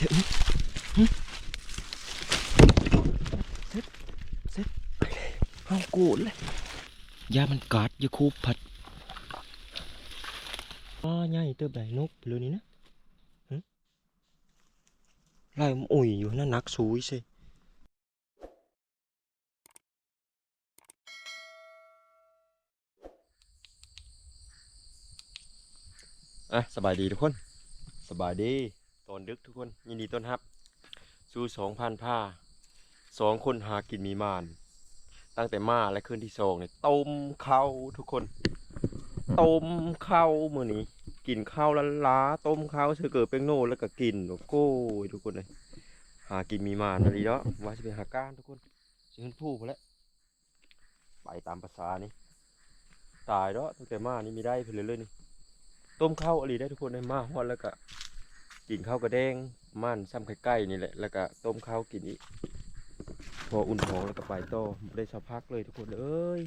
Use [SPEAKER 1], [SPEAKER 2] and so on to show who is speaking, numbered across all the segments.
[SPEAKER 1] เถอะเซ็ตเซ็ตไปเลยห้ากูเลยยามันกัดอย่าคูผัดอ๋อใหญ่เติบใดนกเลยนี่นะหึไล่มันอุ่ยอยู่นั่นนักสูยสิอะสบายดีทุกคน สบายดี อนดึกทุกคน ยินดีต้อนรับ สู่สองพันผ้าสองคนหากินมีมาน ตั้งแต่มาและคืนที่สองเนี่ยต้มข้าวทุกคนต้มข้าวมื้อนี้ กินข้าวละล้าต้มข้าวเสือเกิดเป็นโน่แล้วก็กินโอ้โก้ทุกคนเลยหากินมีมานอะไรเนาะว่าจะไปหาก้านทุกคนสิขึ้นผู้พอแล้วไปตามภาษานี่ตายเนาะตั้งแต่มานี่มีได้เพนเลยเลยนี่ต้มข้าวอะไรได้ทุกคนเลยมาฮอดแล้วก็ กินข้าวกระแดงมันซ้ำไข่ไก่นี่แหละ แล้วก็ต้มข้าวกินอีก พออุ่นท้องแล้วก็ไปต่อบ่ได้สักพักเลยทุกคนเอ้ย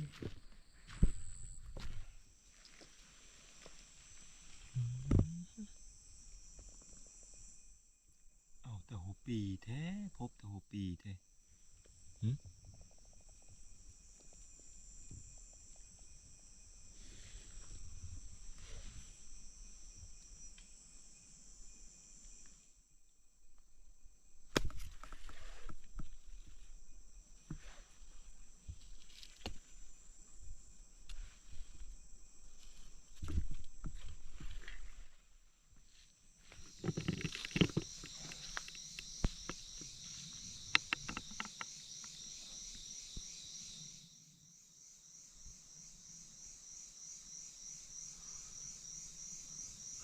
[SPEAKER 1] เอาแต่หัวปีแท้พบแต่หัวปีแท้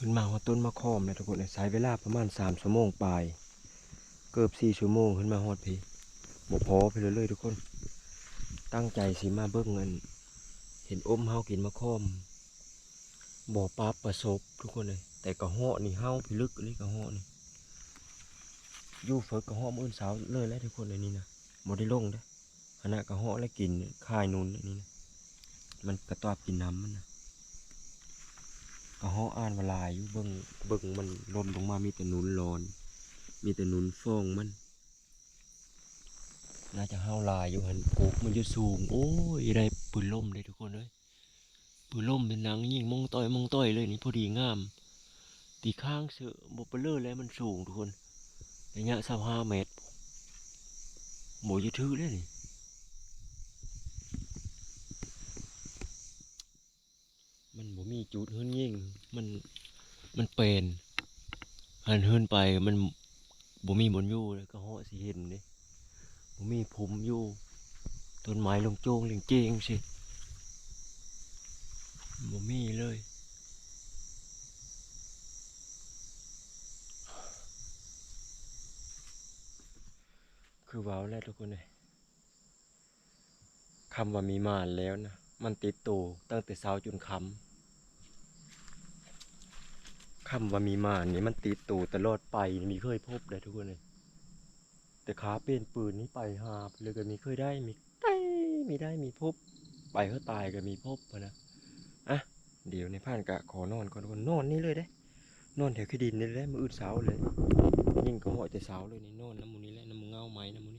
[SPEAKER 1] นมาหัวต้นมะขอมเลยทุกคนเลยใช้เวลาประมาณสามชั่วโมงปลายเกือบสี่ชั่วโมงขึ้นมาฮอดพีบกพอไปเรื่อยๆทุกคน ตั้งใจสีมาเบิ้งเงิน เห็นอมเฮากินมะขอมบ่อปลาประสบทุกคนเลยแต่กระหาะนี่เฮาพิลึกเลยกระหาะนี่อยู่เฟิกกระหาะมื้ออนสาร์เลยแล้วทุกคนเลยนี่นะบ่ได้ลงเด้ขณะกระหาะแล้วกินคายนูนนี่นะมันกระตอบกินน้ำมันนะ ก็เฮาอ่านวลายอยู่เบิ่งเบิ่งมันล่นลงมามีแต่หนุนร้อน มีแต่หนุนฟองมัน น่าจะเฮาหลายอยู่หันกุกมันอยู่สูง โอ้ยได้ปืนล่มเลยทุกคนเอ้ยปืนล่มเป็นหนังยิงมองต่อยมองต่อยเลยนี่พอดีงาม ตีข้างเสือบเปลือแล้วมันสูงทุกคนระยะ25เมตรหมูอยู่ทื่อเลยนี่ มันบ่มีจุดเฮือนยิ่ง มันมันเป็นหันเฮือนไปมันบ่มีบนอยู่เลยก็เหาะสิเห็นเด้บ่มีภูมิอยู่ต้นไม้ลงโจงเลียงเจงสิบ่มีเลยคือว้าวแล้วทุกคนเลยคำว่ามีมานแล้วนะ มันติดตัวตั้งแต่เช้าจนค่ำ คำว่ามีมานนี่มันติดตัวตลอดไปมีเคยพบเลยทุกคนเลย แต่ขาเป็นปืนนี่ไปหาเลยก็มีเคยได้มีได้มีได้มีพบ ไปเขาตายก็มีพบนะอะเดี๋ยวในผ่านกะขอนอนก่อนคนนอนนี่เลยได้ นอนแถวขี้ดินนี่เลยมืออื่นเสาเลย ยิ่งก็หอยแต่เสาเลยนี่นอนน้ำมูนี้แหละน้ำมูเงาไม้น้ำมูนี้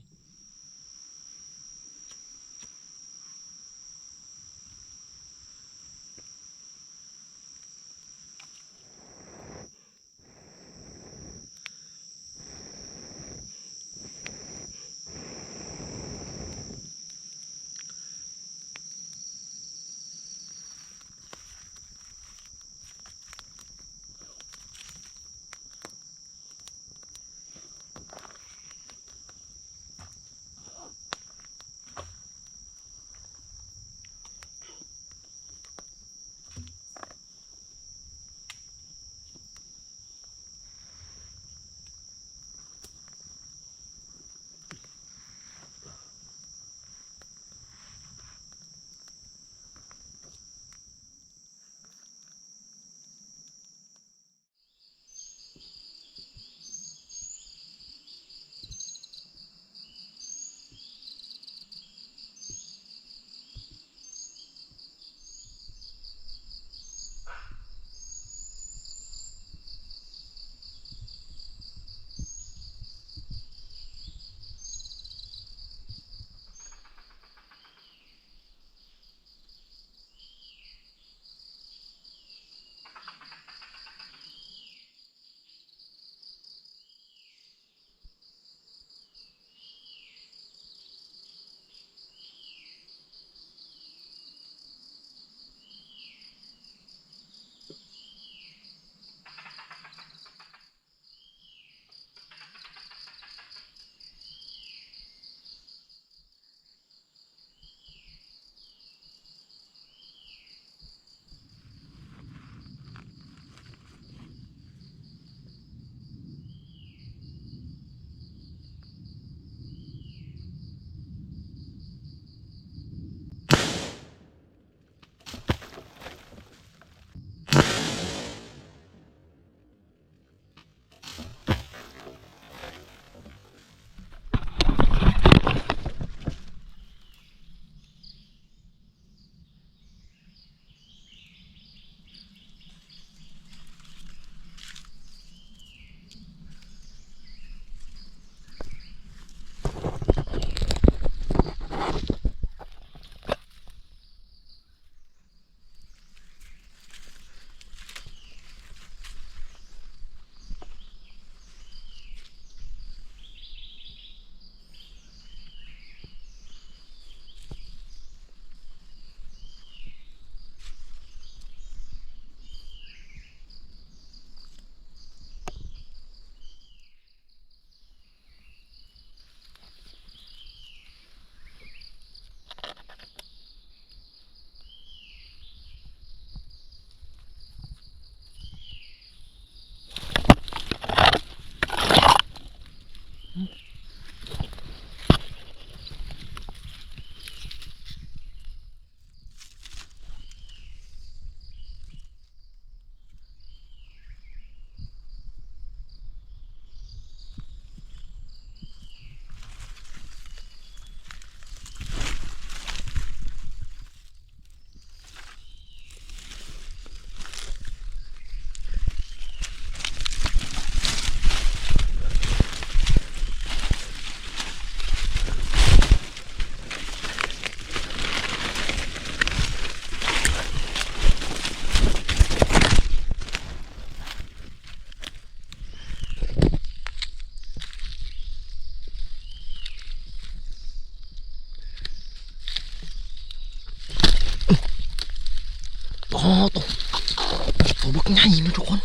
[SPEAKER 2] ตัวบักใหญ่นะทุกคน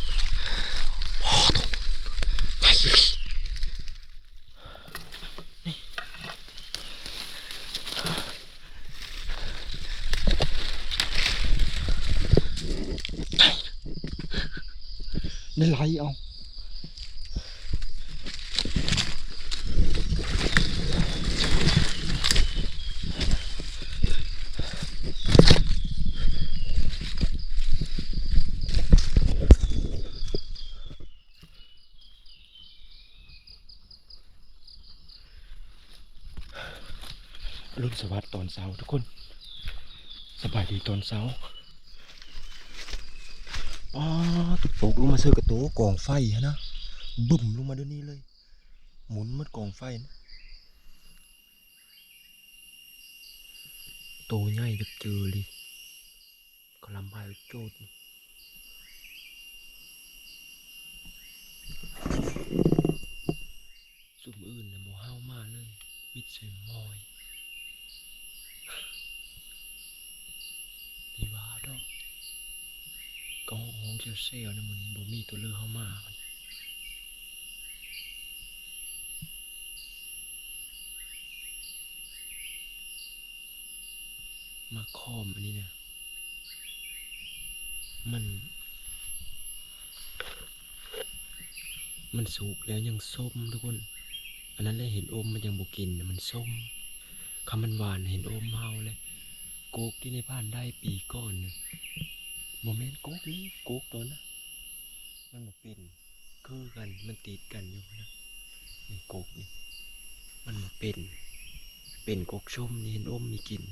[SPEAKER 2] อ๋อตัวใหญ่อีหลีนี่ได้ไหลเอา รุ่น สวัสดิ์ตอนเช้าทุกคน สบายดีตอนเช้าป้าตุกตกลงมาเสือกระโตกองไฟฮะนะบึ้มลงมาเดี๋ยวนี้เลย หมุนมัดกองไฟนะโตใหญ่จะเจอเลยก็ลำบากโจดสุ่มอื่นนะโมห้าวมาเลยมิดเซมมอย ดีว่าดอก ก็ห้องเซลนะมันบ่มีตัวเลือกเข้ามามันมาคอมอันนี้เนี่ย มัน มันสุกแล้วยังส้มทุกคน อันนั้นเลยเห็นอมมันยังบ่กินน่ะมันส้มคำมันหวานเห็นอมเฮาเลยโกกที่ในบ้านได้ปีก่อน โมเมนต์โกกนี้โกกตัวนะมันบ่เป็นคือกันมันติดกันอยู่นะนี่โกกนี่มันบ่เป็น เป็นโกกชุ่มเนียนอมมีกลิ่น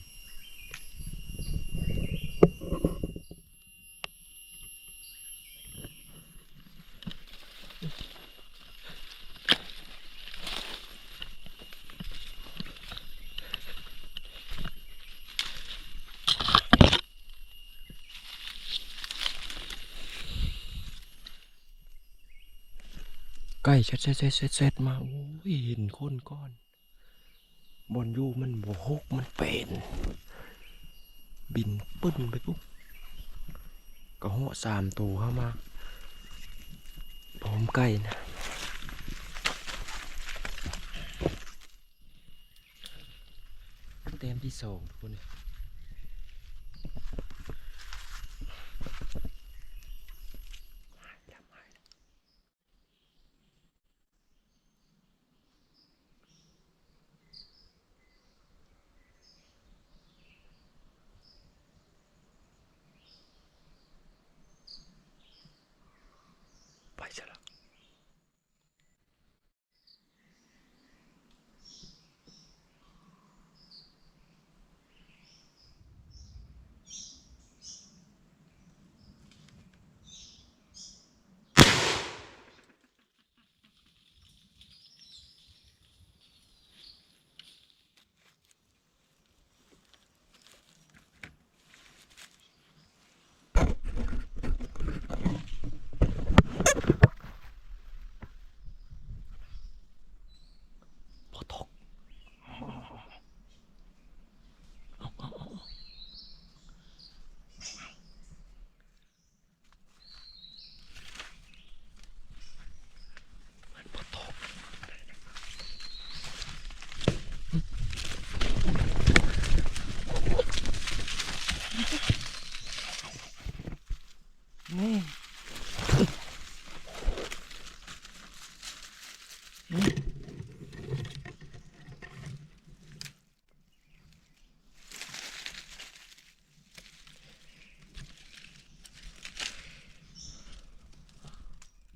[SPEAKER 2] ใกล้ เช็ดเช็ดเช็ดเช็ดเช็ดมาโอ้ยห็นคนก้อน บอลยูมันบ่ฮกมันเป็น บินปึ้นไปปุ๊บก็เหาะสามตัวเข้ามาพร้อมใกล้นะเต็มที่สองทุกคนเลยไปซะละพอตกเอาเอาเอาเอามันพอตกนี่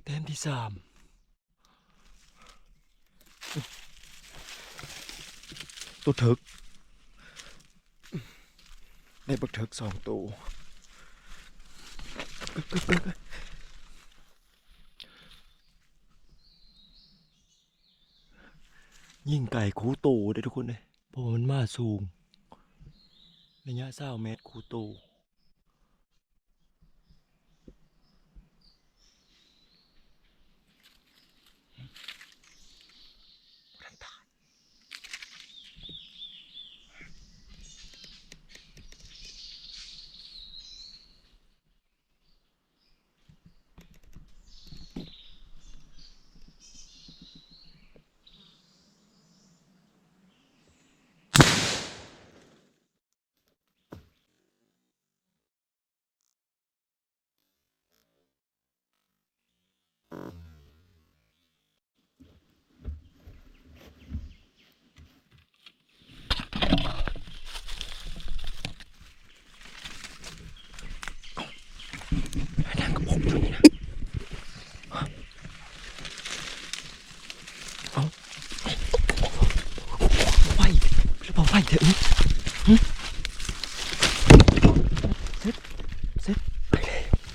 [SPEAKER 2] แต้ม ที่สามตัวถึกได้บักถึกสองตัวยิ่งไก่คูตูได้ทุกคนเลยเพราะมันมาสูง ระยะเศร้าเมตรคูตู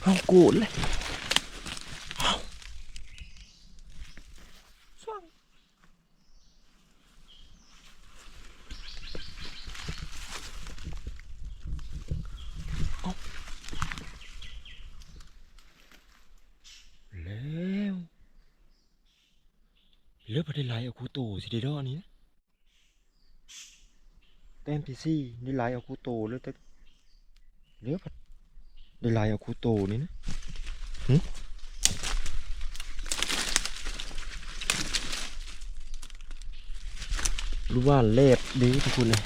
[SPEAKER 1] เอาโกรธเลยเอาช่างเอาแล้วเลือกไปได้หลายเอาคูโตสิเดดอนี้นะแต้มที่สี่ได้หลายเอาคูโตเลยแต่เลือกไป ได้หลายเอาคูโตนี่นะหึรู้ว่าเล็บดีทุกคนเลย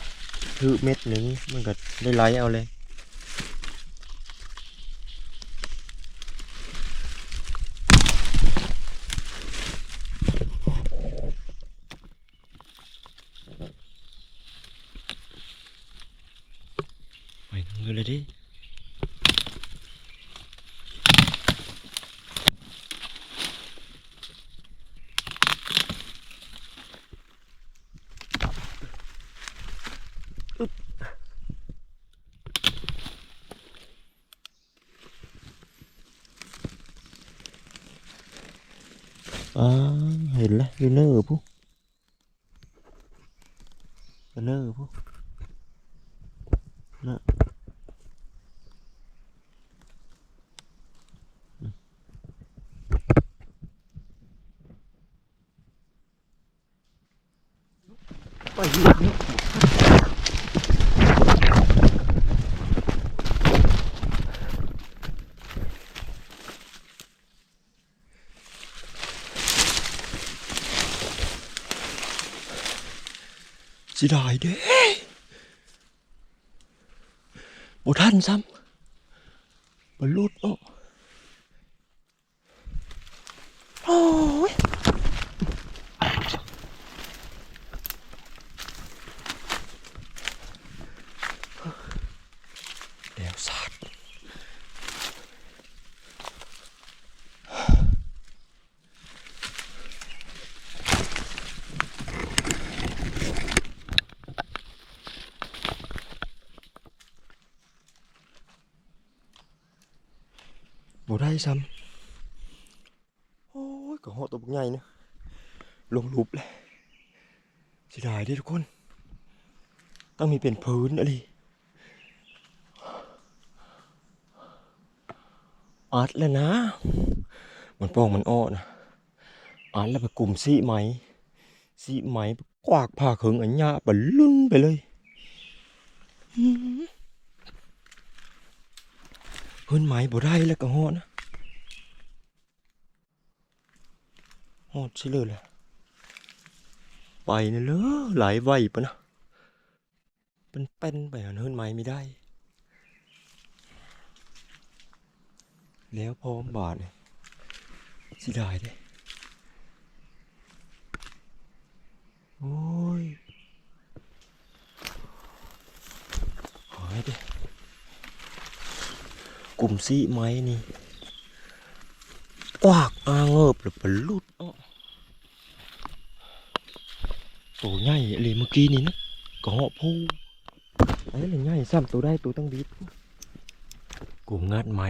[SPEAKER 1] ถือเม็ดหนึ่งมันก็ได้หลายเอาเลย ไปทางเงินเลยดิ อ่า เนแล้อยู่เนอร์ปุ๊เนอผู้นะ สิได้เด้บ่ท่านซ้ำบรรลุดเนาะโอ้ยเดี๋ยวสัตว์บ่ ได้ซ้ำโอ้ยก็เหาะตัวบักใหญ่เนะลงรูปเลยสิได้เด้ทุกคน ต้องมีเป็นพื้นอะไรอัดแล้วนะ มันป้องมันอ้อนะอัดแล้วไปกลุ่มสีไหมสีไหมกวากผ้าเขิงอันยาบนลุ่นไปเลยหืมเพิ่นไหมบ่ได้แล้วก็ฮอดนะ อดสิเลยแหละไปนี่เลยหลายไวปะนะเป็นเป็นไปหันเฮินไม้ไม่ได้ แล้วพร้อมบาทเนี่ยสิได้เด้โอ้ยหายเด้กลุ่มซีไม้นี่กวากอาเงิบหรือปลุดอ้อ ตัวใหญ่เลยเมื่อกี้นี่นะก็เหาพูอันนั้นง่ายซ้ำตัวได้ตัวตั้งบิดกูงัดไม้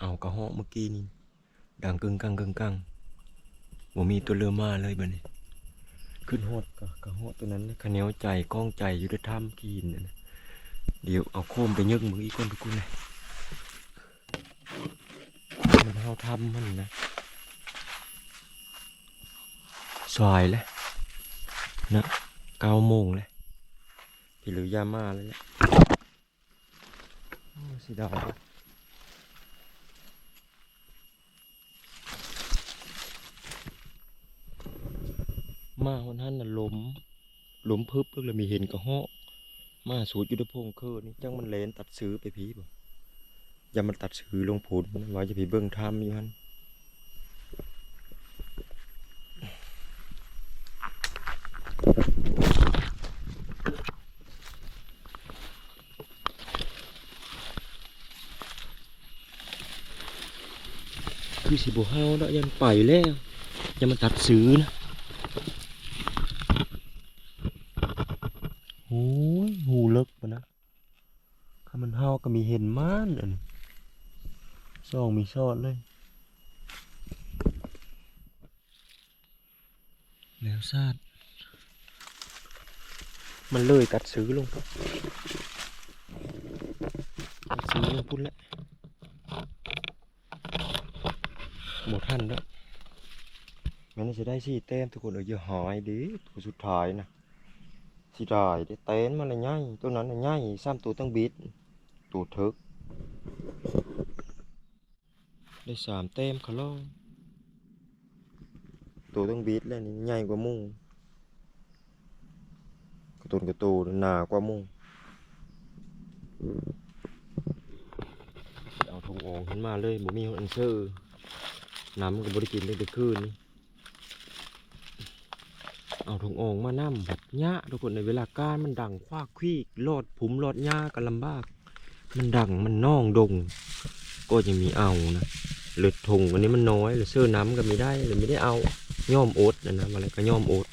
[SPEAKER 1] เอากระหาะเมื่อกี้นี่ดังกึ่งกังกึ่งกังบ่มีตัวเรือมาเลยบัดนี้ขึ้นหดกะกระหาะตัวนั้นขะเหนียวใจกล้องใจอยู่ด้วยถ้ำกินนะเดี๋ยวเอาโคมไปยึกมืออีกคนทุกคนเลยมันเฮาทำมันนะสายแล้ว นะเก้าโมงเลยพี่หรือยามาเลยเนี่ยสีดาวมาวันนั้นน่ะล้มล้มพึบเพิ่งเลยมีเห็นกระหาะมาสูดยู่ในพงคือนี่จังมันเลนตัดซื้อไปพีบ่อย่ามันตัดซื้อลงผลมันว่าจะไปเบิ่งทำอยู่ฮัน คือสิบห้าวแล้วยันไปแล้วอย่ามันตัดซื้อนะโอ้ยหูเลิกปะนะข้ามันห้าวก็มีเห็นม่านอันนี้ซองมีซอดเลย
[SPEAKER 2] แล้วซาด
[SPEAKER 1] มันเลยกัดซื้อลงกัดซื้อลงพุ่นแล้ว หมดทันแล้วมันน่าจะได้สี่เต้มทุกคนเอาเยอะหายดิตัวสุดท้ายนะสิได้ได้เต้นมันเลยง่ายตัวนั้นเลยง่ายซ้ำตัวตั้งบิดตัวเถิกได้สามเต้มเขาล่อยตัวตั้งบิดแล้วนี่ใหญ่กว่าหมูกระตุนกระตูนหนากว่าหมุงเอาทงโองขึ้นมาเลยบ่มีอันเซอร์ น้ำมันก็บริกินได้แต่คืนนี้เอาทงโองมานั่มแบบหญ้าทุกคนในเวลาการมันดังคว้าควีกลอดผุมลอดหญ้ากันลำบาก มันดังมันน่องดง ก็จะมีเอานะเลือดทงอันนี้มันน้อยหรือเสื้อน้ำก็ไม่ได้หรือไม่ได้เอาย่อมโอ๊ตนะนะอะไรก็ย่อมโอ๊ต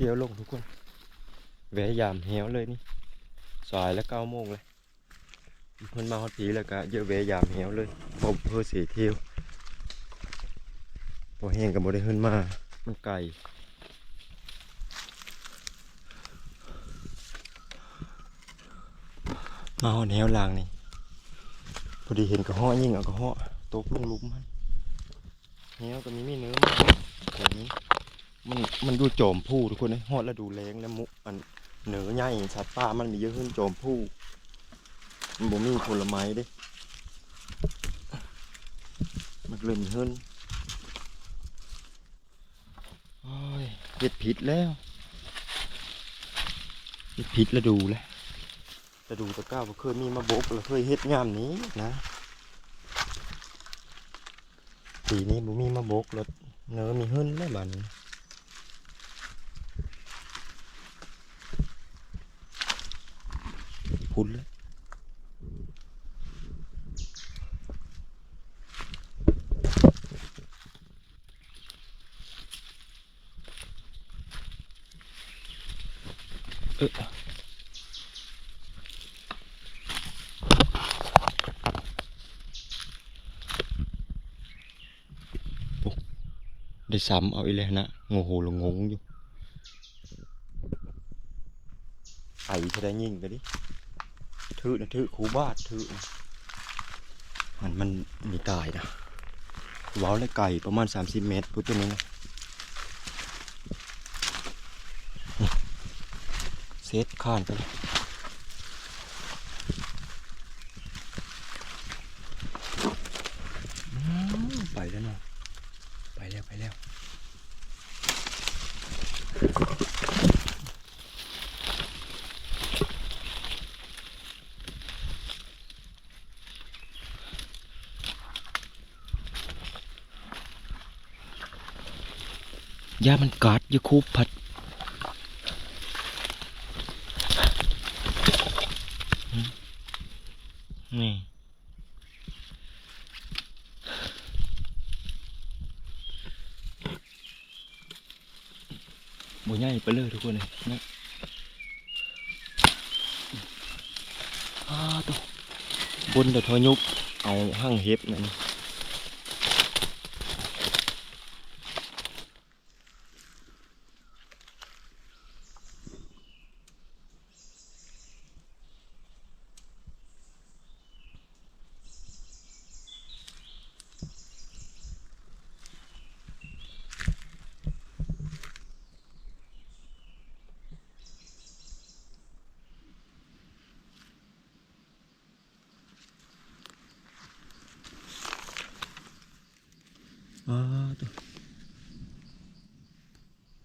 [SPEAKER 1] เกี่ยวลงทุกคนแวะยามเหี่ยวเลยนี่สายแล้วเก้าโมงเลยเพิ่นมาฮอดผีแล้วก็เยอะแวะยามเหี่ยวเลยพอเพื่อเสียเที่ยวพอแห้งกับบ่ได้ขึ้นมา มันไกลมาฮอดแหวลางนี่พอดีเห็นกระห้อยิ่งเอากระห้อตกลงลุมมันแหวก็มีมีเนื้อมาอย่างนี้ มันมันดูโจมผู้ทุกคนนะฮอดแล้วดูแรงแล้วมุมันเหนือใหญ่สัตว์ป่ามันมีเยอะขึ้นโจมผู้มันบ่มีผลไม้ด้มันเริ่มขึ้นโอ้ยเห็ดผิดแล้วเห็ดผิดแล้วดูแหละแต่ดูตะก้าบ่เคยมีมาบกแล้วเคยเฮ็ดงามนี้นะปีนี้บ่มีมาบกแล้วเนื้อมีขึ้นแล้วบัดนี้ พุ้นแล้วเออได้ซ้ำเอาอีเลยนะงงโหลงงอยู่ไอ้จะได้ยิงกันดิ ถือนะถือคูบาถือมันมันมีตายนะว้าวเลยไก่ประมาณ 30 เมตรพุทธนี้นะเซตข้านไปเลยอืมไปแล้วนะไปแล้ว ไปแล้ว ยามันกัดอยาคูพัด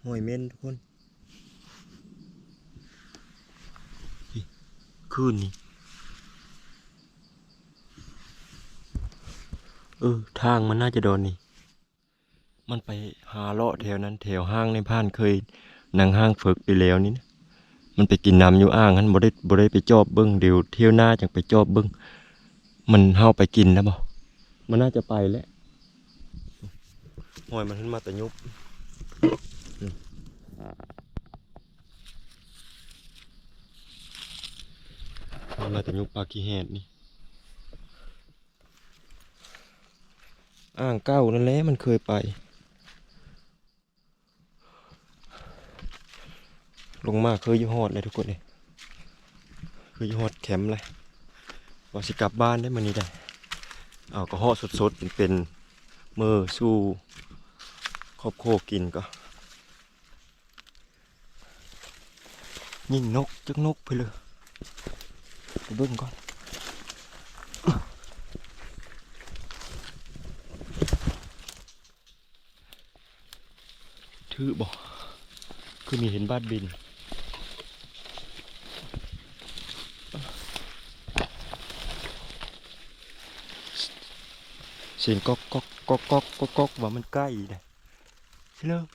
[SPEAKER 1] หอยเม่นทุกคนคืนนี่เออ ทางมันน่าจะโดนนี่ มันไปหาเลาะแถวนั้นแถวห้างในบ้านเคยนั่งห้างฝึกไปแล้วนี่นะมันไปกินน้ำอยู่อ่างนั้นบ่ได้บ่ได้ไปจอบเบิ้งเดี๋ยวเที่ยวหน้าจังไปจอบเบิ้งมันเฮาไปกินแล้วบ่มันน่าจะไปแล้ว หอยมันขึ้นมาแต่ยุบอืมมันมาแต่ยุบปลากีแหดนี่อ่างเก้านั่นแหละมันเคยไป ลงมาเคยอยู่ฮอดเลยทุกคนเลยเคยอยู่ฮอดแคมป์เลยว่าสิกลับบ้านได้มื้อนี้ได้เอาก็ฮอดสดๆเป็นเป็นมือสู้ ครอบคกินก็ยิงนกจักนกไปเลยไปเบิ่งก่อนถือบ่คือมีเห็นบ้านบินเสียงก๊อกก๊อกก๊อกก๊อกก๊อกก๊อกว่ามันใกล้เลย ใช่เลย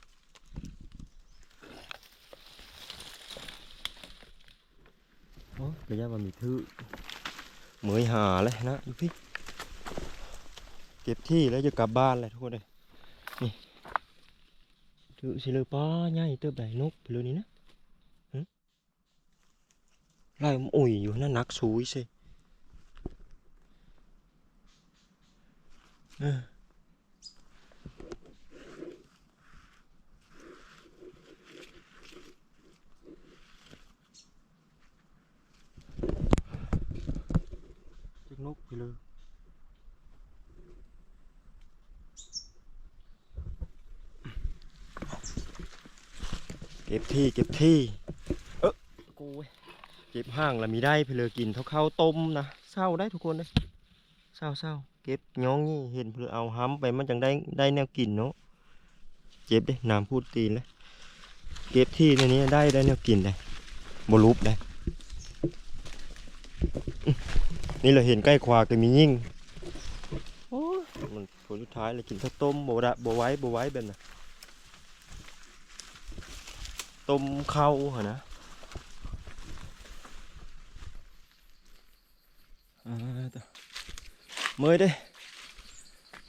[SPEAKER 1] โอ้ระยะว่ามีทื่อเหมยหาเลยนะอยู่พี่ เก็บที่แล้วจะกลับบ้านเลยทุกคนเลยนี่ถือสิเลยป้าใหญ่เติบใดนกไปเลยนี่นะหึไล่มันอุ่ยอยู่นั่นนักสูยสิเออ นกไปเลยเก็บที่เก็บที่ เออกูเว้ยเก็บห้างแล้วมีได้ไปเลยกินเท่าข้าวต้มนะเศร้าได้ทุกคนเลยเศร้าเศร้าเก็บย้องนี่เห็นเพื่อเอาห้ำไปมันจังได้ได้แนวกินเนาะเจ็บเด้น้ำพูดตีนเลยเก็บที่ในนี้ได้ได้แนวกินเลยบรูปได้อื้อ นี่เราเห็นใกล้ควาก็มียิ่งโอ้ยมันผลสุดท้ายเลยกินข้าวต้มโบระโบไว้โบไว้เป็นน่ะต้มข้าวเหรอนะอ่าต่อเมื่อยเด้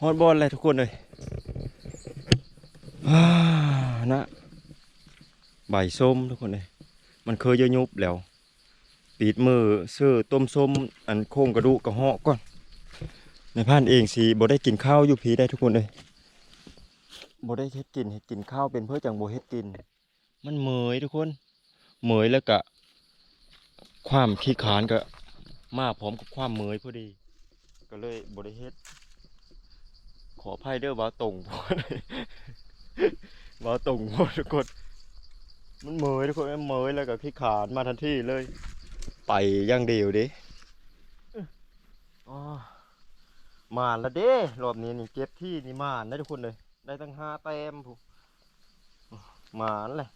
[SPEAKER 1] ฮอดบอลเลยทุกคนเลยอ่านะใบส้มทุกคนเลยมันเคยเยอะยุบแล้ว ปีดมือเสื้อต้มส้มอันโค้งกระดูกกระเหาะก่อน ในพานเองสิบ่ได้กินข้าวอยู่พีได้ทุกคนเลยบ่ได้เฮ็ดกินเฮ็ดกินข้าวเป็นเพื่อจังบ่เฮ็ดกิน มันเหมยทุกคนเหมยแล้วก็ความขี้ขานก็มาพร้อมกับความเหมยพอดี ก็เลยบริเฮ็ด ขออภัยเด้อว่าตรงพอเลยว่าตรงพอทุกคนมันเหมยทุกคนมันเหมยแล้วก็ขี้ขานมาทันทีเลย ไปอย่างเดียวดิอ๋อมานแล้วเด้รอบนี้นี่เก็บที่นี่มานได้ทุกคนเลย ได้ตั้งห้าแต้มผู้มานเลย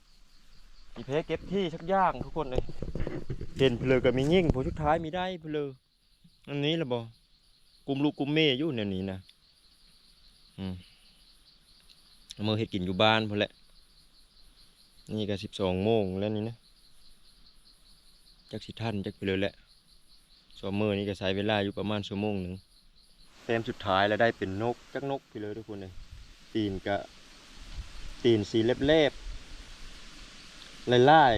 [SPEAKER 1] อีเพเก็บที่ชักย่างทุกคนเลยเห็นเพลือก็มียิ่งผู้ชุดท้ายมีได้เพลืออันนี้ละบอกุมลูกกุมเม่อยู่เนี่ยนี้นะอืมเมื่อให้กินอยู่บ้านพอแหละนี่ก็สิบสองโมงแล้วนี่นะ จักสิท่านจักไปเลยแหละสองมือนี่ก็ใช้เวลาอยู่ประมาณชั่วโมงหนึ่งเต็มสุดท้ายแล้วได้เป็นนกจักนกไปเลยทุกคนเลยตีนกะตีนสีเล็บๆลายลาย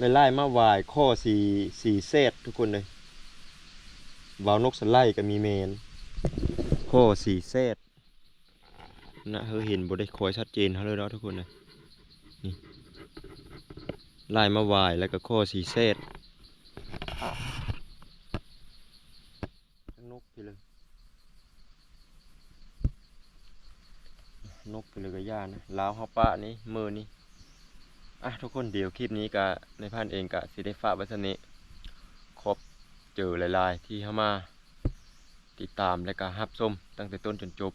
[SPEAKER 1] ลายลายมาวายข้อสีสีเศษทุกคนเลยวาวนกสไลด์ก็มีเมนข้อสีเซตนะเฮาเห็นบได้คอยชัดเจนเท่าเลยเนาะทุกคนนะนี่ ลายมาวายแล้วก็ข้อสีเซตนกไปเลย นกไปเลยก็ย่านะลาวฮาปะนี่มือนี่อะทุกคนเดี๋ยวคลิปนี้ก็ในพันเองก็สิได้ฝากไว้เท่านี้ครบเจอหลาย ๆ ที่เข้ามา ติดตามและก็รับชมตั้งแต่ต้นจนจบ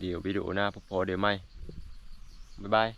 [SPEAKER 1] เดี๋ยววิดีโอหน้าพบพอเดี๋ยวไม่ บ๊ายบาย